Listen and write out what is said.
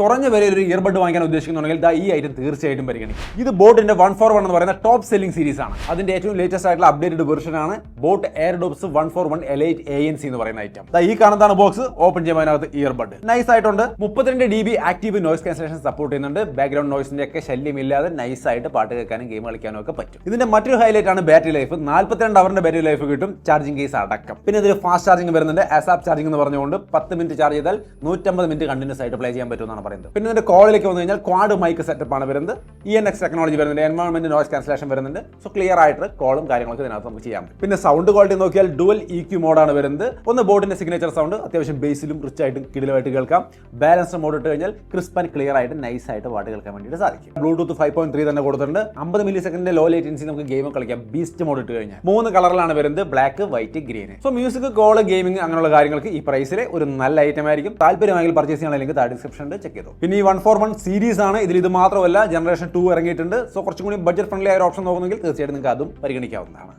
കുറഞ്ഞ വിലയിൽ ഒരു ഇയർബഡ് വാങ്ങിക്കാൻ ഉദ്ദേശിക്കുന്നുണ്ടെങ്കിൽ ദാ ഈ ഐറ്റം തീർച്ചയായിട്ടും പരിഗണിക്കും. ഇത് ബോട്ടിന്റെ വൺ ഫോർ വൺ എന്ന് പറയുന്ന ടോപ്പ് സെല്ലിംഗ് സീരീസ് ആണ്. അതിന്റെ ഏറ്റവും ലേറ്റസ്റ്റ് ആയിട്ടുള്ള അപ്ഡേറ്റഡ് വെർഷൻ ആണ് Boat Airdopes one four one elite A N C എന്ന് പറയുന്ന ഐറ്റം ദാ ഈ കാണുന്നതാണ് ബോക്സ് ഓപ്പൺ ചെയ്യുമ്പോൾ അതിനകത്ത് ഇയർബഡ് നൈസ് ആയിട്ടുണ്ട്. മുപ്പത്തിരണ്ട് D B active noise cancellation support ചെയ്യുന്നുണ്ട് ബാക്ക്ഗ്രൗണ്ട് നോയ്സിന്റെ ഒക്കെ ശല്യമില്ലാതെ നൈസ് ആയിട്ട് പാട്ട് കേൾക്കാനും ഗെയിം കളിക്കാനും ഒക്കെ പറ്റും. ഇതിന്റെ മറ്റൊരു ഹൈലൈറ്റ് ആണ് ബാറ്ററി ലൈഫ് നാൽപ്പത്തിരണ്ട് അവറിന്റെ ബാറ്ററി ലൈഫ് കിട്ടും. ചാർജിംഗ് കേസ് അടക്കം. പിന്നെ ഇതിൽ ഫാസ്റ്റ് ചാർജിംഗ് വരുന്നുണ്ട്. ആസാപ്പ് ചാർജിംഗ് എന്ന് പറഞ്ഞുകൊണ്ട് പത്ത് മിനിറ്റ് ചാർജ് ചെയ്താൽ നൂറ്റമ്പത് മിനിറ്റ് കണ്ടിന്യൂസ് ആയിട്ട് പ്ലേ ചെയ്യാൻ പറ്റുമെന്നാണ് പറയുന്നത്. പിന്നെ ഇതിന്റെ കോളിലേക്ക് വന്നു കഴിഞ്ഞാൽ ക്വാഡ് മൈക്ക് സെറ്റപ്പ് ആണ് വരുന്നത്. ഇ എൻ എക്സ് ടെക്നോളജി വരുന്നുണ്ട് എൻവയോൺമെന്റ് നോയ്സ് കാൻസലേഷൻ വരുന്നുണ്ട്. സോ ക്ലിയർ ആയിട്ട് കോളും കാര്യങ്ങളൊക്കെ ഇതിനകത്ത് നമുക്ക് ചെയ്യാം. പിന്നെ സൗണ്ട് ക്വാളിറ്റി നോക്കിയാൽ ഡുവൽ ഇ ക്യു മോഡാണ് വരുന്നത്. ഒന്ന് ബോർഡിന്റെ സിഗ്നേച്ചർ സൗണ്ട് അത്യാവശ്യം ബേസിലും റിച്ച് ആയിട്ടും കിടിലുമായിട്ട് കേൾക്കാം. ബാലൻസ് മോഡ് ഇട്ട് കഴിഞ്ഞാൽ ക്രിസ്പ് ആൻഡ് ക്ലിയർ ആയിട്ട് നൈസ് ആയിട്ട് പാട്ട് കേൾക്കാൻ വേണ്ടിയിട്ട് സാധിക്കും. ബ്ലൂടൂത്ത് ഫൈവ് പോയിന്റ് ത്രീ തന്നെ കൊടുത്തിട്ടുണ്ട്. അമ്പത് മില്ലി സെക്കൻഡിന്റെ ലോ ലേറ്റൻസി നമുക്ക് ഗെയിം കളിക്കാം. ബീസ്റ്റ് മോഡ് ഇട്ട് കഴിഞ്ഞാൽ. മൂന്ന് കളറിലാണ് വരുന്നത് black white green so music call gaming അങ്ങനെയുള്ള കാര്യങ്ങൾക്ക് ഈ പ്രൈസിലെ ഒരു നല്ല ഐറ്റം ആയിരിക്കും. താല്പര്യമെങ്കിൽ പർച്ചേസ് ചെയ്യാനുള്ള ലിങ്ക് താഴെ ഡിസ്ക്രിപ്ഷനിൽ ചെക്ക് ചെയ്തു പിന്നെ ഈ വൺ ഫോർ വൺ സീരീസ് ആണ്. ഇതിൽ ഇത് മാത്രമല്ല ജനറേഷൻ ടു ഇറങ്ങിയിട്ടുണ്ട്. സോ കുറച്ചും കൂടി ബഡ്ജറ്റ് ഫ്രണ്ട്ലി ആയ ഓപ്ഷൻ നോക്കുന്നെങ്കിൽ തീർച്ചയായിട്ടും നിങ്ങൾക്ക് അതും പരിഗണിക്കാവുന്നതാണ്.